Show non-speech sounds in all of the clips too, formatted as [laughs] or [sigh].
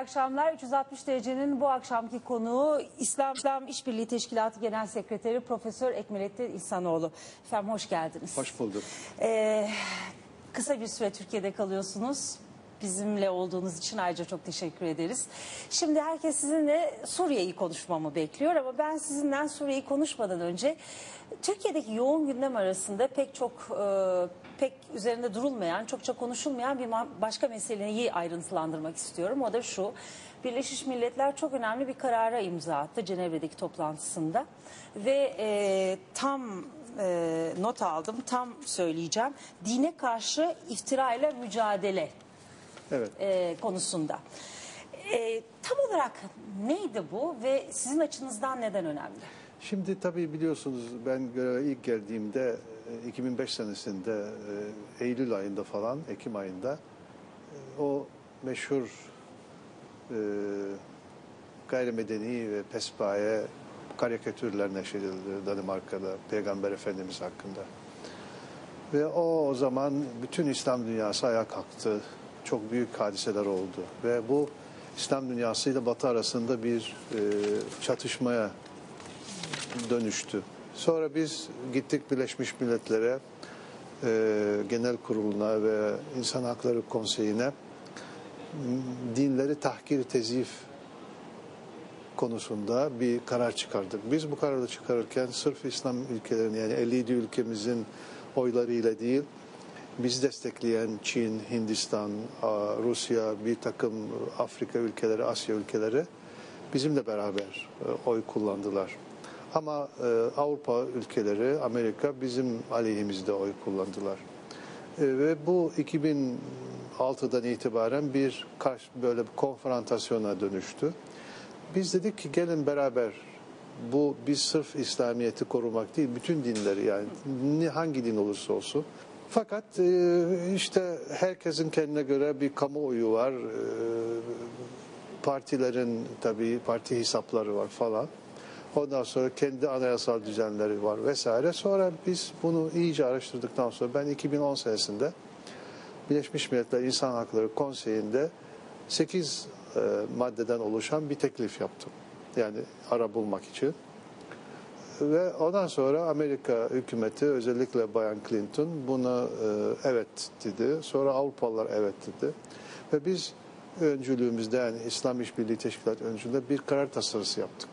Akşamlar. 360 derecenin bu akşamki konuğu İslam, İslam İşbirliği Teşkilatı Genel Sekreteri Profesör Ekmelettin İhsanoğlu. Efendim hoş geldiniz. Hoş bulduk. Ee, kısa bir süre Türkiye'de kalıyorsunuz. Bizimle olduğunuz için ayrıca çok teşekkür ederiz. Şimdi herkes sizinle Suriye'yi konuşmamı bekliyor ama ben sizinden Suriye'yi konuşmadan önce Türkiye'deki yoğun gündem arasında pek çok e, pek üzerinde durulmayan, çokça konuşulmayan bir başka meseleyi ayrıntılandırmak istiyorum. O da şu. Birleşmiş Milletler çok önemli bir karara imza attı Cenevre'deki toplantısında ve e, tam e, not aldım, tam söyleyeceğim. Dine karşı iftira ile mücadele Evet. e, konusunda. E, tam olarak neydi bu ve sizin açınızdan neden önemli? Şimdi tabii biliyorsunuz ben göreve ilk geldiğimde e, 2005 senesinde e, Eylül ayında falan, Ekim ayında e, o meşhur e, gayrimedeni ve pespaye karikatürler neşredildi Danimarka'da Peygamber Efendimiz hakkında. Ve o o zaman bütün İslam dünyası ayağa kalktı. Çok büyük hadiseler oldu. Ve bu İslam dünyası ile Batı arasında bir e, çatışmaya dönüştü. Sonra biz gittik Birleşmiş Milletler'e, e, Genel Kurulu'na ve İnsan Hakları Konseyi'ne dinleri tahkir tezif konusunda bir karar çıkardık. Biz bu kararı çıkarırken sırf İslam ülkelerinin yani 57 ülkemizin oylarıyla değil, biz destekleyen Çin, Hindistan, Rusya, bir takım Afrika ülkeleri, Asya ülkeleri bizimle beraber e, oy kullandılar. Ama e, Avrupa ülkeleri, Amerika bizim aleyhimizde oy kullandılar. E, ve bu 2006'dan itibaren bir böyle bir konfrontasyona dönüştü. Biz dedik ki gelin beraber bu biz sırf İslamiyet'i korumak değil bütün dinleri yani ni- hangi din olursa olsun. Fakat e, işte herkesin kendine göre bir kamuoyu var. E, partilerin tabii parti hesapları var falan. Ondan sonra kendi anayasal düzenleri var vesaire. Sonra biz bunu iyice araştırdıktan sonra ben 2010 senesinde Birleşmiş Milletler İnsan Hakları Konseyi'nde 8 e, maddeden oluşan bir teklif yaptım. Yani ara bulmak için. Ve ondan sonra Amerika hükümeti özellikle Bayan Clinton buna e, evet dedi. Sonra Avrupalılar evet dedi. Ve biz öncülüğümüzde yani İslam İşbirliği Teşkilatı öncülüğünde bir karar tasarısı yaptık.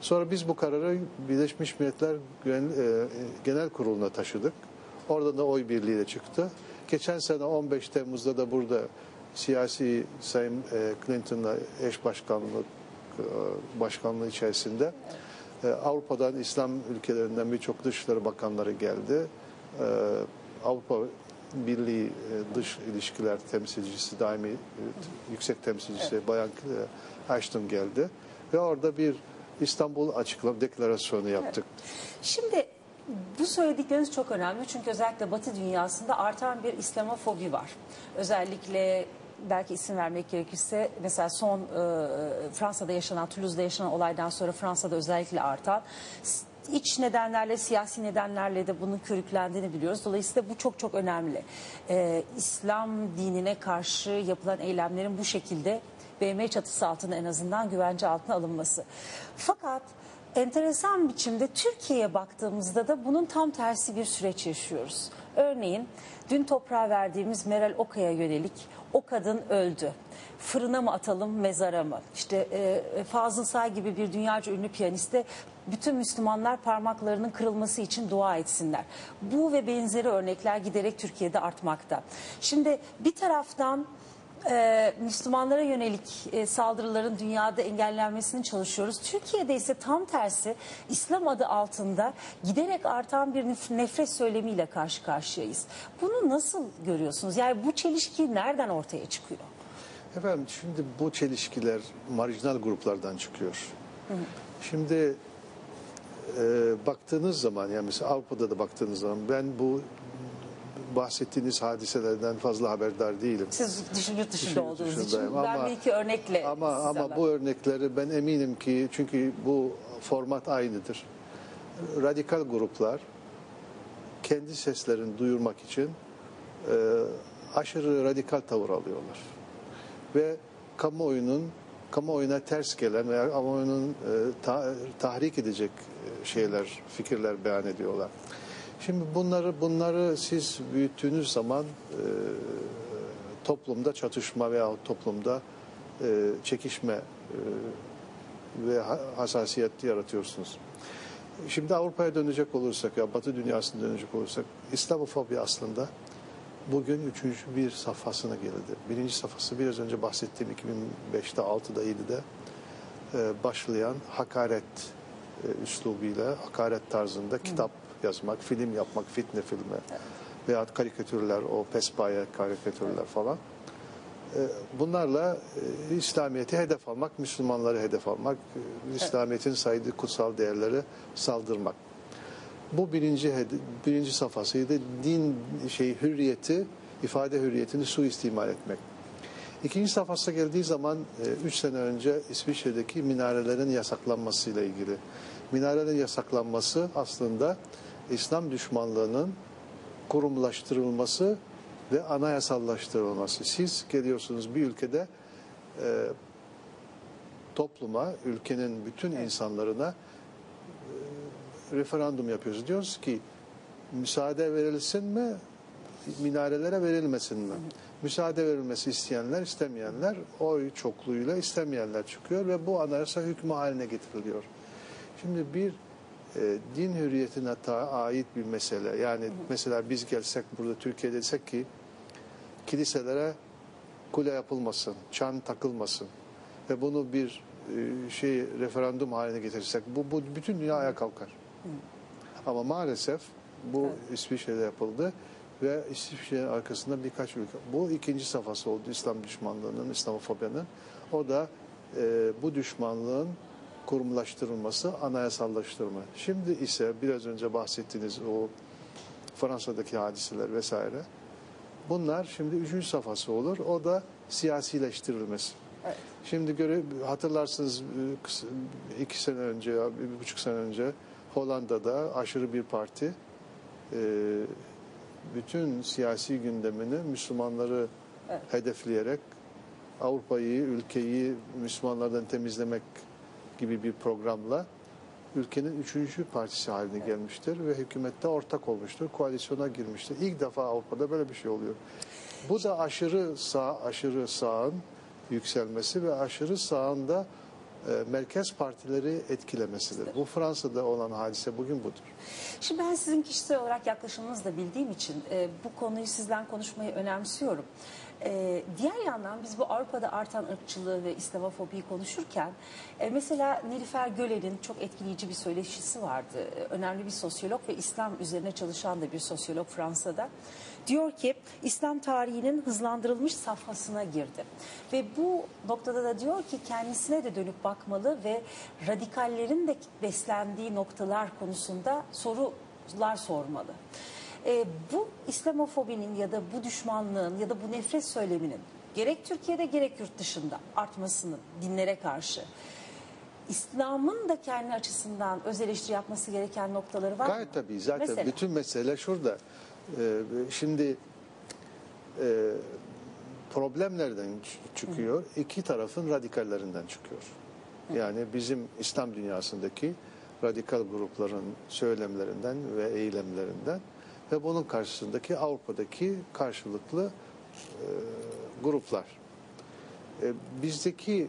Sonra biz bu kararı Birleşmiş Milletler e, Genel Kurulu'na taşıdık. Oradan da oy birliğiyle çıktı. Geçen sene 15 Temmuz'da da burada siyasi Sayın e, Clinton'la eş başkanlık başkanlığı içerisinde Avrupa'dan İslam ülkelerinden birçok dışişleri bakanları geldi. E, Avrupa Birliği e, dış ilişkiler temsilcisi daimi e, yüksek temsilcisi Bayan e, Ashton geldi ve orada bir İstanbul açıklama deklarasyonu yaptık. Şimdi bu söyledikleriniz çok önemli çünkü özellikle Batı dünyasında artan bir İslamofobi var. Özellikle belki isim vermek gerekirse mesela son e, Fransa'da yaşanan, Toulouse'da yaşanan olaydan sonra Fransa'da özellikle artan iç nedenlerle, siyasi nedenlerle de bunun körüklendiğini biliyoruz. Dolayısıyla bu çok çok önemli. E, İslam dinine karşı yapılan eylemlerin bu şekilde BM çatısı altında en azından güvence altına alınması. Fakat enteresan biçimde Türkiye'ye baktığımızda da bunun tam tersi bir süreç yaşıyoruz. Örneğin dün toprağa verdiğimiz Meral Oka'ya yönelik o kadın öldü. Fırına mı atalım mezara mı? İşte e, Fazıl Say gibi bir dünyaca ünlü piyaniste bütün Müslümanlar parmaklarının kırılması için dua etsinler. Bu ve benzeri örnekler giderek Türkiye'de artmakta. Şimdi bir taraftan e, Müslümanlara yönelik e, saldırıların dünyada engellenmesini çalışıyoruz. Türkiye'de ise tam tersi İslam adı altında giderek artan bir nef- nefret söylemiyle karşı karşıyayız. Bunu nasıl görüyorsunuz? Yani bu çelişki nereden ortaya çıkıyor? Efendim şimdi bu çelişkiler marjinal gruplardan çıkıyor. Şimdi e, baktığınız zaman yani mesela Avrupa'da da baktığınız zaman ben bu bahsettiğiniz hadiselerden fazla haberdar değilim. Siz dışın yurt dışında Dışın- olduğunuz için ben ama- bir iki örnekle Ama ama bu örnekleri ben eminim ki çünkü bu format aynıdır. Radikal gruplar kendi seslerini duyurmak için e, aşırı radikal tavır alıyorlar. Ve kamuoyunun kamuoyuna ters gelen veya kamuoyunun e, ta- tahrik edecek e, şeyler, fikirler beyan ediyorlar. Şimdi bunları bunları siz büyüttüğünüz zaman e, toplumda çatışma veya toplumda e, çekişme e, ve ha- hassasiyet yaratıyorsunuz. Şimdi Avrupa'ya dönecek olursak ya Batı dünyasına dönecek olursak İslamofobi aslında bugün üçüncü bir safhasına geldi. Birinci safhası biraz önce bahsettiğim 2005'te, 6'da, 7'de e, başlayan hakaret e, üslubuyla, hakaret tarzında kitap yazmak, film yapmak, fitne filmi veya karikatürler, o pespaye karikatürler falan. E, Bunlarla e, İslamiyet'i hedef almak, Müslümanları hedef almak, e, İslamiyet'in saydığı kutsal değerleri saldırmak. Bu birinci birinci safhasıydı. Din şey hürriyeti, ifade hürriyetini suistimal etmek. İkinci safhasına geldiği zaman 3 sene önce İsviçre'deki minarelerin yasaklanmasıyla ilgili. Minarelerin yasaklanması aslında İslam düşmanlığının kurumlaştırılması ve anayasallaştırılması. Siz geliyorsunuz bir ülkede e, topluma, ülkenin bütün insanlarına e, referandum yapıyoruz. Diyoruz ki müsaade verilsin mi, minarelere verilmesin mi? Müsaade verilmesi isteyenler, istemeyenler oy çokluğuyla istemeyenler çıkıyor ve bu anayasa hükmü haline getiriliyor. Şimdi bir e, din hürriyetine ta ait bir mesele. Yani mesela biz gelsek burada Türkiye'de desek ki kiliselere kule yapılmasın, çan takılmasın ve bunu bir e, şey referandum haline getirirsek bu, bu bütün dünya ayağa kalkar. Ama maalesef bu İsviçre'de yapıldı ve İsviçre'nin arkasında birkaç ülke. Bu ikinci safhası oldu İslam düşmanlığının, İslamofobyanın. O da e, bu düşmanlığın kurumlaştırılması, anayasallaştırma. Şimdi ise biraz önce bahsettiğiniz o Fransa'daki hadiseler vesaire. Bunlar şimdi üçüncü safhası olur. O da siyasileştirilmesi. Evet. Şimdi göre hatırlarsınız e, iki sene önce bir buçuk sene önce Hollanda'da aşırı bir parti e, bütün siyasi gündemini Müslümanları Evet. hedefleyerek Avrupa'yı, ülkeyi Müslümanlardan temizlemek gibi bir programla ülkenin üçüncü partisi haline gelmiştir ve hükümette ortak olmuştur, koalisyona girmiştir. İlk defa Avrupa'da böyle bir şey oluyor. Bu da aşırı sağ, aşırı sağın yükselmesi ve aşırı sağında e, merkez partileri etkilemesidir. Bu Fransa'da olan hadise bugün budur. Şimdi ben sizin kişisel olarak yaklaşımınızı da bildiğim için e, bu konuyu sizden konuşmayı önemsiyorum. E, diğer yandan biz bu Avrupa'da artan ırkçılığı ve İslamofobiyi konuşurken e, mesela Nilüfer Göler'in çok etkileyici bir söyleşisi vardı. E, önemli bir sosyolog ve İslam üzerine çalışan da bir sosyolog Fransa'da. Diyor ki İslam tarihinin hızlandırılmış safhasına girdi. Ve bu noktada da diyor ki kendisine de dönüp bakmalı ve radikallerin de beslendiği noktalar konusunda sorular sormalı. Ee, bu İslamofobinin ya da bu düşmanlığın ya da bu nefret söyleminin gerek Türkiye'de gerek yurt dışında artmasının dinlere karşı İslam'ın da kendi açısından öz eleştiri yapması gereken noktaları var Gayet mı? tabii. Zaten Mesela? bütün mesele şurada. Ee, şimdi e, problem nereden çıkıyor? İki tarafın radikallerinden çıkıyor. Yani bizim İslam dünyasındaki radikal grupların söylemlerinden ve eylemlerinden ve bunun karşısındaki Avrupa'daki karşılıklı e, gruplar. E, bizdeki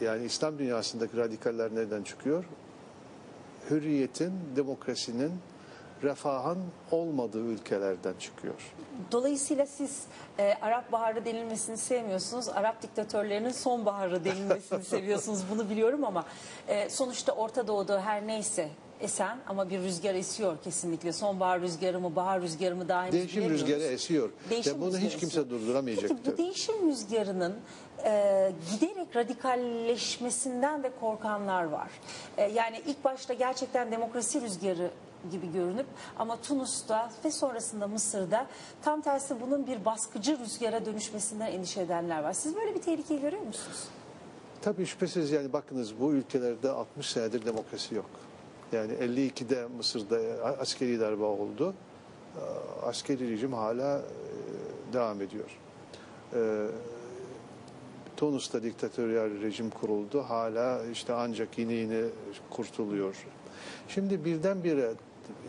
yani İslam dünyasındaki radikaller nereden çıkıyor? hürriyetin, demokrasinin, refahın olmadığı ülkelerden çıkıyor. Dolayısıyla siz e, Arap Baharı denilmesini sevmiyorsunuz. Arap diktatörlerinin sonbaharı denilmesini [laughs] seviyorsunuz. Bunu biliyorum ama e, sonuçta Orta Doğu'da her neyse esen ama bir rüzgar esiyor kesinlikle. Sonbahar rüzgarı mı, bahar rüzgarı mı daha henüz Değişim bilemiyoruz. rüzgarı esiyor Değişim ve bunu rüzgarı hiç kimse esiyor. durduramayacaktır. Peki bu değişim rüzgarının e, giderek radikalleşmesinden de korkanlar var. E, yani ilk başta gerçekten demokrasi rüzgarı gibi görünüp ama Tunus'ta ve sonrasında Mısır'da tam tersi bunun bir baskıcı rüzgara dönüşmesinden endişe edenler var. Siz böyle bir tehlikeyi görüyor musunuz? Tabii şüphesiz yani bakınız bu ülkelerde 60 senedir demokrasi yok. Yani 52'de Mısır'da askeri darbe oldu. Ee, Askeri rejim hala e, devam ediyor. Tunus'ta diktatöryal rejim kuruldu. Hala işte ancak yeni yeni kurtuluyor. Şimdi birdenbire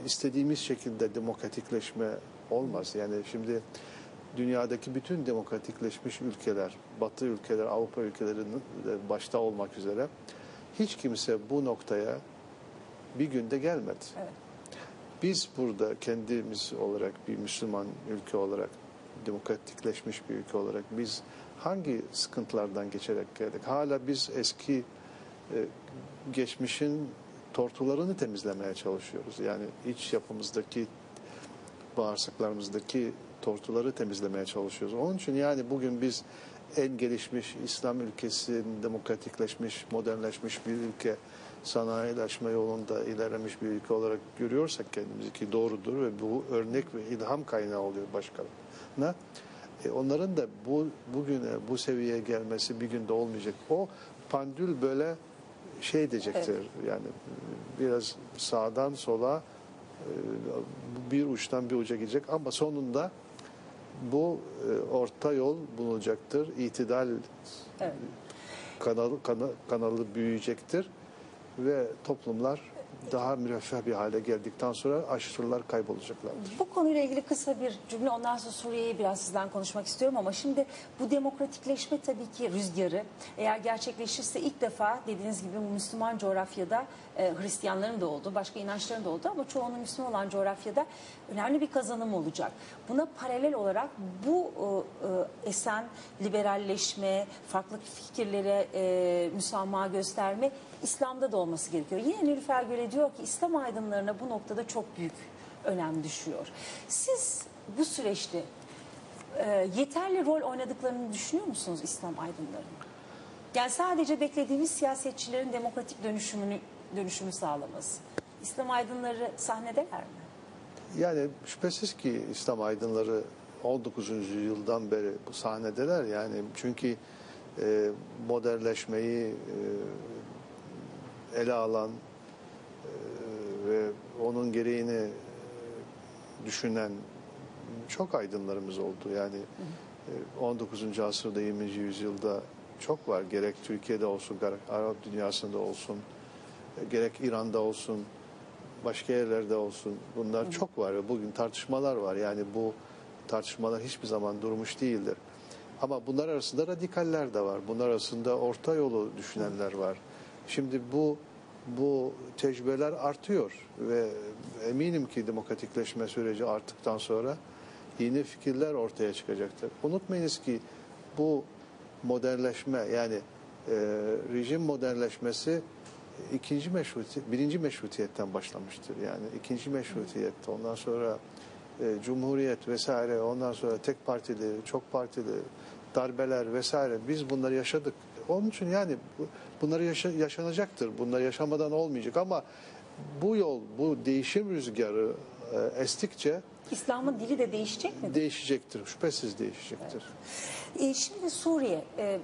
istediğimiz şekilde demokratikleşme olmaz. Yani şimdi dünyadaki bütün demokratikleşmiş ülkeler, Batı ülkeler, Avrupa ülkelerinin başta olmak üzere hiç kimse bu noktaya bir günde gelmedi. Evet. Biz burada kendimiz olarak bir Müslüman ülke olarak demokratikleşmiş bir ülke olarak biz hangi sıkıntılardan geçerek geldik? Hala biz eski e, geçmişin tortularını temizlemeye çalışıyoruz. Yani iç yapımızdaki bağırsaklarımızdaki tortuları temizlemeye çalışıyoruz. Onun için yani bugün biz en gelişmiş İslam ülkesi, demokratikleşmiş, modernleşmiş bir ülke, sanayileşme yolunda ilerlemiş bir ülke olarak görüyorsak kendimizi ki doğrudur ve bu örnek ve ilham kaynağı oluyor başkalarına. E onların da bu bugüne bu seviyeye gelmesi bir günde olmayacak. O pandül böyle şey edecektir. Yani biraz sağdan sola e, bir uçtan bir uca gidecek ama sonunda bu e, orta yol bulunacaktır. İtidal Evet. kanalı kana- kanalı büyüyecektir ve toplumlar daha müreffeh bir hale geldikten sonra aşırılar kaybolacaklardır. Bu konuyla ilgili kısa bir cümle ondan sonra Suriye'yi biraz sizden konuşmak istiyorum ama şimdi bu demokratikleşme tabii ki rüzgarı eğer gerçekleşirse ilk defa dediğiniz gibi Müslüman coğrafyada e, Hristiyanların da olduğu, başka inançların da olduğu ama çoğunun Müslüman olan coğrafyada önemli bir kazanım olacak. Buna paralel olarak bu e, e, esen liberalleşme, farklı fikirlere e, müsamaha gösterme İslam'da da olması gerekiyor. Yine Nilüfer Göle diyor ki İslam aydınlarına bu noktada çok büyük önem düşüyor. Siz bu süreçte e, yeterli rol oynadıklarını düşünüyor musunuz İslam aydınlarının? Yani sadece beklediğimiz siyasetçilerin demokratik dönüşümünü dönüşümü sağlaması. İslam aydınları sahnedeler mi? Yani şüphesiz ki İslam aydınları 19. yüzyıldan beri bu sahnedeler yani çünkü e, modernleşmeyi e, ele alan e, ve onun gereğini e, düşünen çok aydınlarımız oldu. Yani e, 19. asırda 20. yüzyılda çok var. Gerek Türkiye'de olsun, gerek Arap dünyasında olsun, e, gerek İran'da olsun, başka yerlerde olsun. Bunlar çok var ve bugün tartışmalar var. Yani bu tartışmalar hiçbir zaman durmuş değildir. Ama bunlar arasında radikaller de var. Bunlar arasında orta yolu düşünenler var. Şimdi bu bu tecrübeler artıyor ve eminim ki demokratikleşme süreci arttıktan sonra yeni fikirler ortaya çıkacaktır. Unutmayınız ki bu modernleşme yani e, rejim modernleşmesi ikinci meşrutiyet, birinci meşrutiyetten başlamıştır. Yani ikinci meşrutiyet, ondan sonra e, cumhuriyet vesaire, ondan sonra tek partili, çok partili darbeler vesaire biz bunları yaşadık. Onun için yani bu- bunları yaşa- yaşanacaktır. Bunlar yaşamadan olmayacak ama bu yol, bu değişim rüzgarı e, estikçe İslam'ın dili de değişecek mi? değişecektir. Şüphesiz değişecektir. E, şimdi Suriye, e,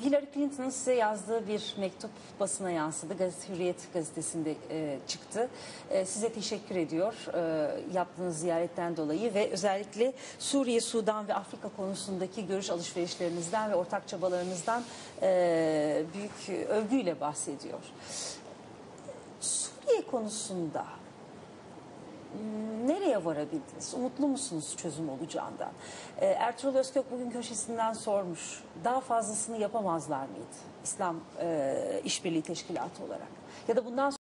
Hillary Clinton'ın size yazdığı bir mektup basına yansıdı. Gazete Hürriyet gazetesinde e, çıktı. E, size teşekkür ediyor e, yaptığınız ziyaretten dolayı ve özellikle Suriye, Sudan ve Afrika konusundaki görüş alışverişlerinizden ve ortak çabalarınızdan e, büyük övgüyle bahsediyor. Suriye konusunda nereye varabildiniz? Umutlu musunuz çözüm olacağından? Ee, Ertuğrul Özkök bugün köşesinden sormuş. Daha fazlasını yapamazlar mıydı İslam e, İşbirliği Teşkilatı olarak? Ya da bundan